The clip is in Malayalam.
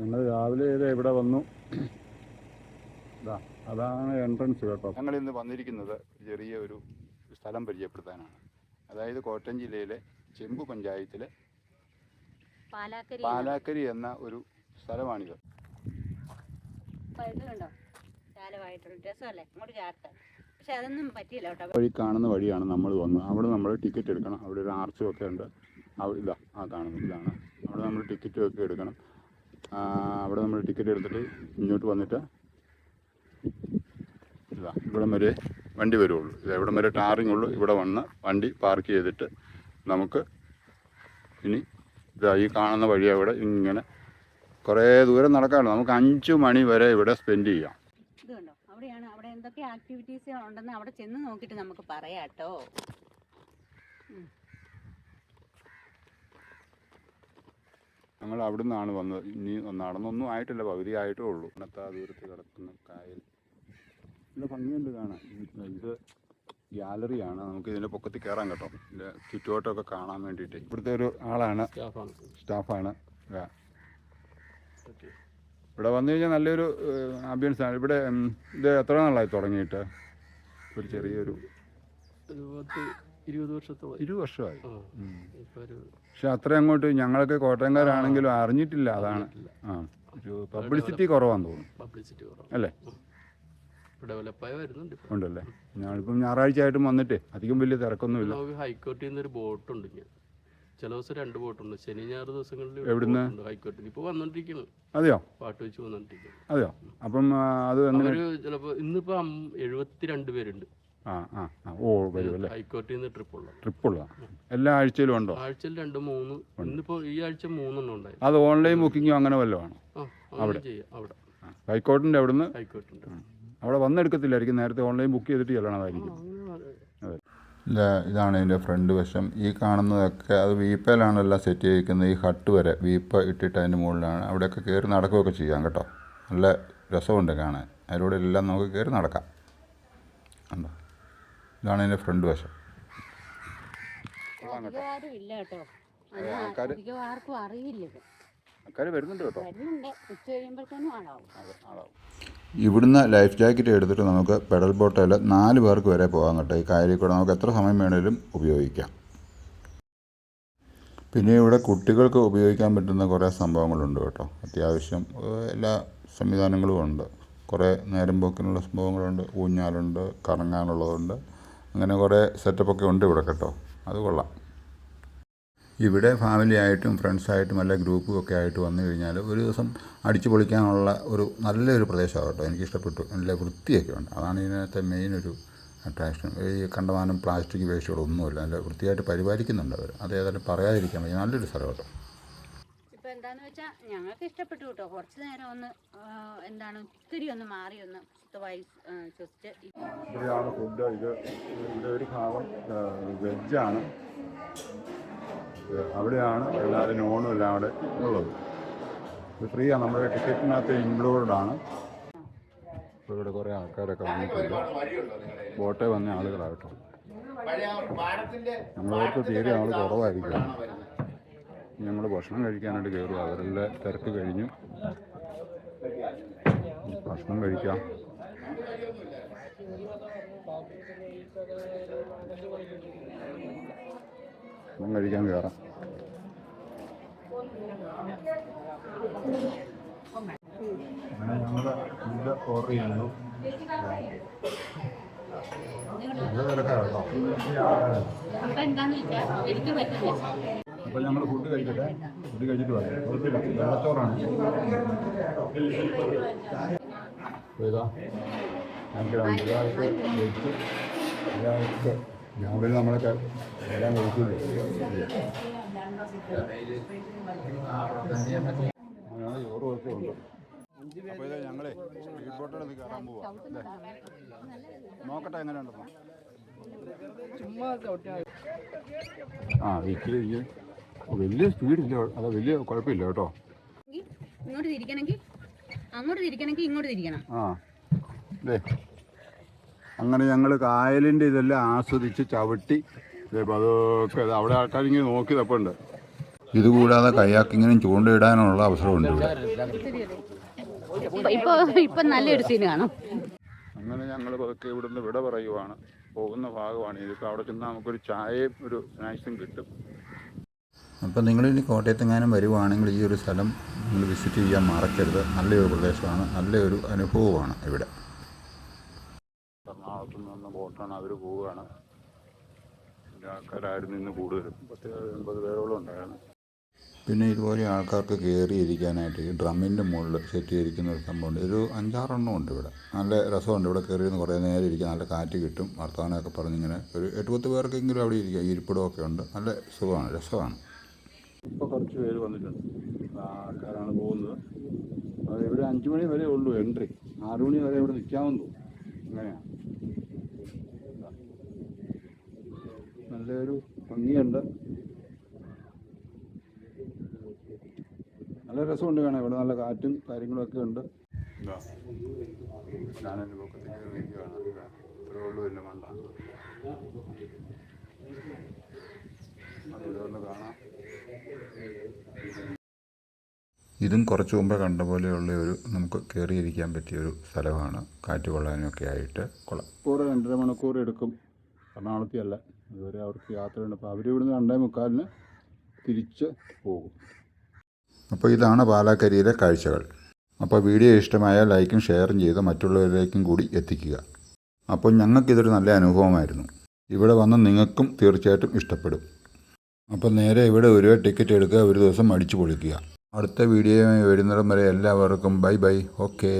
ഞങ്ങൾ രാവിലെ ഇത് ഇവിടെ വന്നു? ഇതാ അതാണ് എൻട്രൻസ് കേട്ടോ ഞങ്ങൾ ഇന്ന് വന്നിരിക്കുന്നത് ചെറിയ ഒരു സ്ഥലം പരിചയപ്പെടുത്താനാണ്. അതായത് കോട്ടയം ജില്ലയിലെ ചെമ്പ് പഞ്ചായത്തിലെ പാലാക്കരി പാലാക്കരി എന്ന ഒരു സ്ഥലമാണിത്. വഴി കാണുന്ന വഴിയാണ് നമ്മൾ വന്നത്. അവിടെ നമ്മൾ ടിക്കറ്റ് എടുക്കണം. അവിടെ ഒരു ആർച്ചും ഒക്കെ ഉണ്ട്. ഇതാ ആ കാണുന്നതാണ് അവിടെ നമ്മൾ ടിക്കറ്റും ഒക്കെ എടുക്കണം. അവിടെ നമ്മൾ ടിക്കറ്റ് എടുത്തിട്ട് ഇങ്ങോട്ട് വന്നിട്ട് ഇതാ ഇവിടം വരെ വണ്ടി വരുള്ളൂ ഇത് ഇവിടം വരെ ടാറിങ് ഉള്ളൂ. ഇവിടെ വന്ന് വണ്ടി പാർക്ക് ചെയ്തിട്ട് നമുക്ക് ഇനി ഇതാ ഈ കാണുന്ന വഴി അവിടെ ഇങ്ങനെ കുറേ ദൂരം നടക്കാണ് നമുക്ക് അഞ്ച് മണി വരെ ഇവിടെ സ്പെൻഡ് ചെയ്യാം. അവിടെയാണ്. അവിടെ എന്തൊക്കെ ആക്ടിവിറ്റീസ് ഉണ്ടെന്ന് അവിടെ ചെന്ന് നോക്കിയിട്ട് നമുക്ക് പറയാം ഞങ്ങൾ അവിടെ നിന്നാണ് വന്നത്. ഇനി നടന്നൊന്നും ആയിട്ടില്ല. പകുതി ആയിട്ടേ ഉള്ളൂ. കണത്താ ആ ദൂരത്ത് കിടക്കുന്ന കായൽ. നല്ല ഭംഗിയുണ്ട് കാണാൻ. ഇത് ഗ്യാലറിയാണ് നമുക്ക് ഇതിന്റെ പൊക്കത്തിൽ കയറാൻ കേട്ടോ. ഇതിന്റെ ചുറ്റുവട്ടമൊക്കെ കാണാൻ വേണ്ടിയിട്ട്. ഇവിടുത്തെ ഒരു ആളാണ്. സ്റ്റാഫാണ്. ഇവിടെ വന്നു കഴിഞ്ഞാൽ നല്ലൊരു ആംബിയൻസ് ആണ്. ഇവിടെ ഇത് എത്ര നാളായി തുടങ്ങിയിട്ട്? ഒരു ചെറിയൊരു ഇരുപത് വർഷത്തോളം. ഇരു വർഷമായി. ഒരു പക്ഷെ അത്ര അങ്ങോട്ട് ഞങ്ങളൊക്കെ കോട്ടയംകാരാണെങ്കിലും അറിഞ്ഞിട്ടില്ല അതാണ്. ആ ഒരു പബ്ലിസിറ്റി കുറവാന്ന് തോന്നുന്നു. പബ്ലിസിറ്റി അല്ലേ? ഡെവലപ്പായി വരുന്നുണ്ട് ഉണ്ടല്ലേ? ഞാനിപ്പം ഞായറാഴ്ച ആയിട്ടും വന്നിട്ട് അധികം വലിയ തിരക്കൊന്നുമില്ല. ഹൈക്കോടതിയിൽ ഹൈക്കോർട്ടിൽ നിന്ന് ഒരു ബോട്ടുണ്ട് ഞാൻ ചില ദിവസം രണ്ട് ബോട്ടുണ്ട്. ശനി ഞായർ ദിവസങ്ങളിൽ എവിടുന്ന്? ഹൈക്കോർട്ടിൽ. ഇപ്പൊ വന്നോണ്ടിരിക്കുന്നു അതെയോ? പാട്ട് വെച്ച് വന്നോണ്ടിരിക്കുന്നു അതെയോ? അപ്പം അത് ചിലപ്പോ ഇന്നിപ്പോ എഴുപത്തിരണ്ട് പേരുണ്ട്. ആ ആ ആ. ഓ വരും അല്ലേ? ഹൈക്കോർട്ടിൽ നിന്ന് ട്രിപ്പ് ഉള്ളത് ട്രിപ്പുള്ള. എല്ലാ ആഴ്ചയിലും ഉണ്ടോ? ആഴ്ചയിൽ രണ്ട് മൂന്ന്. ഇന്നിപ്പോ ഈ ആഴ്ച മൂന്നെണ്ണം ഉണ്ടായി. അത് ഓൺലൈൻ ബുക്കിംഗോ അങ്ങനെ വല്ലതും ആണോ? അവിടെ. ആ, ഹൈക്കോർട്ടിന്റെ അവിടുന്ന്? ഹൈക്കോർട്ടുണ്ട് അവിടെ വന്നെടുക്കത്തില്ലായിരിക്കും. നേരത്തെ ഓൺലൈൻ ബുക്ക് ചെയ്തിട്ട് ചെല്ലണതായിരിക്കും ഇതാണ് ഇതിന്റെ ഫ്രണ്ട് വശം. ഈ കാണുന്നതൊക്കെ അത് വീപ്പയിലാണ് എല്ലാം സെറ്റ് ചെയ്തിരിക്കുന്നത്. ഈ ഹട്ട് വരെ വീപ്പ ഇട്ടിട്ട് അതിന്റെ മുകളിലാണ്. അവിടെയൊക്കെ കയറി നടക്കുകയൊക്കെ ചെയ്യാം കേട്ടോ. നല്ല രസമുണ്ട് കാണാൻ. അതിലൂടെ എല്ലാം നമുക്ക് കയറി നടക്കാം. കണ്ടോ? ഇതാണ് ഇതിന്റെ ഫ്രണ്ട് വശം. ഇവിടുന്ന് ലൈഫ് ജാക്കറ്റ് എടുത്തിട്ട് നമുക്ക് പെഡൽ ബോട്ടിൽ നാല് പേർക്ക് വരെ പോകാൻ കേട്ടോ. ഈ കായലിൽ കൂടെ നമുക്ക് എത്ര സമയം വേണേലും ഉപയോഗിക്കാം. പിന്നെ ഇവിടെ കുട്ടികൾക്ക് ഉപയോഗിക്കാൻ പറ്റുന്ന കുറേ സംഭവങ്ങളുണ്ട് കേട്ടോ. അത്യാവശ്യം എല്ലാ സംവിധാനങ്ങളും ഉണ്ട്. കുറേ നേരം പോക്കിനുള്ള സംഭവങ്ങളുണ്ട്. ഊഞ്ഞാലുണ്ട് കറങ്ങാനുള്ളതുണ്ട്. അങ്ങനെ കുറേ സെറ്റപ്പൊക്കെ ഉണ്ട് ഇവിടെ കേട്ടോ. അത് കൊള്ളാം. ഇവിടെ ഫാമിലി ആയിട്ടും ഫ്രണ്ട്സായിട്ടും അല്ല ഗ്രൂപ്പും ഒക്കെ ആയിട്ട് വന്നു കഴിഞ്ഞാൽ ഒരു ദിവസം അടിച്ചു പൊളിക്കാനുള്ള ഒരു നല്ലൊരു പ്രദേശമാണ് കേട്ടോ. എനിക്ക് ഇഷ്ടപ്പെട്ടു. നല്ല വൃത്തിയൊക്കെ ഉണ്ട്. അതാണ് ഇതിനകത്തെ മെയിൻ ഒരു അട്രാക്ഷൻ ഈ കണ്ടമാനം പ്ലാസ്റ്റിക് വേസ്റ്റുകളൊന്നുമില്ല നല്ല വൃത്തിയായിട്ട് പരിപാലിക്കുന്നുണ്ട് അവർ അത് ഏതായാലും പറയാതിരിക്കാൻ വയ്യ. നല്ലൊരു സ്ഥലം കേട്ടോ. എന്താന്ന് വെച്ചാൽ ഞങ്ങൾക്ക് ഇഷ്ടപ്പെട്ടു കേട്ടോ കുറച്ച് നേരം ഒന്ന് എന്താണ് ഒത്തിരി ഒന്ന് മാറി ഒന്ന് ശ്വസിച്ച് ഇവിടെയാണ് ഫുഡ് ഇത് ഇതിന്റെ ഒരു ഭാഗം വെജാണ് അവിടെയാണ് എല്ലാവരും നോണും എല്ലാം അവിടെ ഉള്ളത്. ഇത് ഫ്രീ ആണ്. നമ്മുടെ ടിക്കറ്റിനകത്ത് ഇൻക്ലൂഡഡ് ആണ്. ഇപ്പോൾ ഇവിടെ കുറേ ആൾക്കാരൊക്കെ വന്നിട്ടുണ്ട്. ബോട്ടേ വന്ന ആളുകളാകട്ടോ നമ്മളവർക്ക് തീരെ ആൾ കുറവായിരിക്കും. ഞങ്ങൾ ഭക്ഷണം കഴിക്കാനായിട്ട് കയറുക അവരുടെ തിരക്ക് കഴിഞ്ഞു. ഭക്ഷണം കഴിക്കാം. ഭക്ഷണം കഴിക്കാൻ കയറാം അങ്ങനെ ഞങ്ങൾ ഫുഡ് ഓർഡർ ചെയ്യുന്നു നല്ല തിരക്കാണ് കേട്ടോ. അപ്പോൾ ഞങ്ങൾ ഫുഡ് കഴിക്കട്ടെ? ഫുഡ് കഴിച്ചിട്ട് വരാം. വെള്ളച്ചോറാണ്. ഇതാ ഞങ്ങൾക്ക് ഒരാൾക്ക് രാവിലെ നമ്മളൊക്കെ എല്ലാം കഴിക്കില്ലേ ചോറ് ഒക്കെ ഉണ്ട് അപ്പോൾ ഇതാ ഞങ്ങളെ സ്പീഡ് ബോട്ടിലൊന്ന് കയറാൻ പോവാം നോക്കട്ടെ എങ്ങനെയുണ്ടെന്ന്. ആ ഇച്ചിരി വലിയ സ്പീഡില്ല അതാ വലിയ കുഴപ്പമില്ല കേട്ടോ. ഇങ്ങോട്ട് തിരിക്കണമെങ്കിൽ അങ്ങോട്ട് തിരിക്കണമെങ്കിൽ ഇങ്ങോട്ട് തിരിക്കണം. ആ ദേ. അങ്ങനെ ഞങ്ങൾ കായലിന്റെ ഇതെല്ലാം ആസ്വദിച്ച് ചവിട്ടി. അതൊക്കെ അവിടെ ആൾക്കാരിങ്ങനെ നോക്കി തപ്പുണ്ട്. ഇതുകൂടാതെ കയാക്കിങ്ങിനും ചൂണ്ടയിടാനുള്ള അവസരമുണ്ട് ഇവിടെ. ഇപ്പൊ ഇപ്പൊ ഇപ്പൊ നല്ലൊരു സീൻ കാണാം. അങ്ങനെ ഞങ്ങൾ പതുക്കെ ഇവിടുന്ന് വിട പറയുവാണ്. പോകുന്ന ഭാഗമാണ്. ഇതിപ്പോൾ അവിടെ ചെന്നാൽ നമുക്കൊരു ചായയും ഒരു സ്നാക്സും കിട്ടും. അപ്പം നിങ്ങളിനി കോട്ടയത്തെങ്ങാനും വരുവാണെങ്കിൽ ഈ ഒരു സ്ഥലം നിങ്ങൾ വിസിറ്റ് ചെയ്യാൻ മറക്കരുത്. നല്ലൊരു പ്രദേശമാണ്. നല്ലൊരു അനുഭവമാണ് ഇവിടെ. എറണാകുളത്ത് നിന്ന് ബോട്ടാണ് അവർ പോവുകയാണ് ആൾക്കാരായിരുന്നു ഇന്ന് കൂടുതലും. പത്ത് എൺപത് പേരോളം ഉണ്ടായിരുന്നു. പിന്നെ ഇതുപോലെ ആൾക്കാർക്ക് കയറി ഇരിക്കാനായിട്ട് ഈ ഡ്രമ്മിന്റെ മുകളിൽ സെറ്റ് ചെയ്തിരിക്കുന്ന ഒരു സംഭവമുണ്ട്. ഒരു അഞ്ചാറെണ്ണം ഉണ്ട് ഇവിടെ. നല്ല രസമുണ്ട്. ഇവിടെ കയറി എന്ന് കുറേ നേരം ഇരിക്കാം നല്ല കാറ്റ് കിട്ടും. വർത്തമാനമൊക്കെ പറഞ്ഞിങ്ങനെ ഒരു എട്ട് പത്ത് പേർക്കെങ്കിലും അവിടെ ഇരിക്കാം. ഇരിപ്പിടമൊക്കെ ഉണ്ട്. നല്ല സുഖമാണ്. രസമാണ്. ഇപ്പോൾ കുറച്ച് പേര് വന്നിട്ടുണ്ട്. ആൾക്കാരാണ് പോകുന്നത്. അത് ഇവിടെ അഞ്ച് മണി വരെ ഉള്ളൂ എൻട്രി. ആറു മണി വരെ ഇവിടെ നിൽക്കാമെന്ന് തോന്നുന്നു. അങ്ങനെയാണ് നല്ലൊരു ഭംഗിയുണ്ട്. നല്ല രസമുണ്ട് കാണാൻ. ഇവിടെ നല്ല കാറ്റും കാര്യങ്ങളും ഒക്കെ ഉണ്ട് ഞാനെന്റെ കാണാം. ഇതും കുറച്ച് മുമ്പേ കണ്ട പോലെയുള്ള ഒരു നമുക്ക് കയറിയിരിക്കാൻ പറ്റിയ ഒരു സ്ഥലമാണ്. കാറ്റ് കൊള്ളാനൊക്കെ ആയിട്ട് കൊള്ളാം. മണിക്കൂർ രണ്ടര മണിക്കൂർ എടുക്കും. എറണാകുളത്തിയല്ല അതുവരെ അവർക്ക് യാത്രയുണ്ട് അപ്പോൾ അവർ ഇവിടുന്ന് രണ്ടേ മുക്കാലിന് തിരിച്ച് പോകും. അപ്പോൾ ഇതാണ് പാലാക്കരിയിലെ കാഴ്ചകൾ. അപ്പോൾ വീഡിയോ ഇഷ്ടമായ ലൈക്കും ഷെയറും ചെയ്ത് മറ്റുള്ളവരിലേക്കും കൂടി എത്തിക്കുക. അപ്പോൾ ഞങ്ങൾക്കിതൊരു നല്ല അനുഭവമായിരുന്നു. ഇവിടെ വന്ന് നിങ്ങൾക്കും തീർച്ചയായിട്ടും ഇഷ്ടപ്പെടും. അപ്പോൾ നേരെ ഇവിടെ ഒരു ടിക്കറ്റ് എടുക്കുക ഒരു ദിവസം അടിച്ചു പൊളിക്കുക. അടുത്ത വീഡിയോയുമായി വരുന്നിടം വരെ എല്ലാവർക്കും ബൈ ബൈ. ഓക്കേ.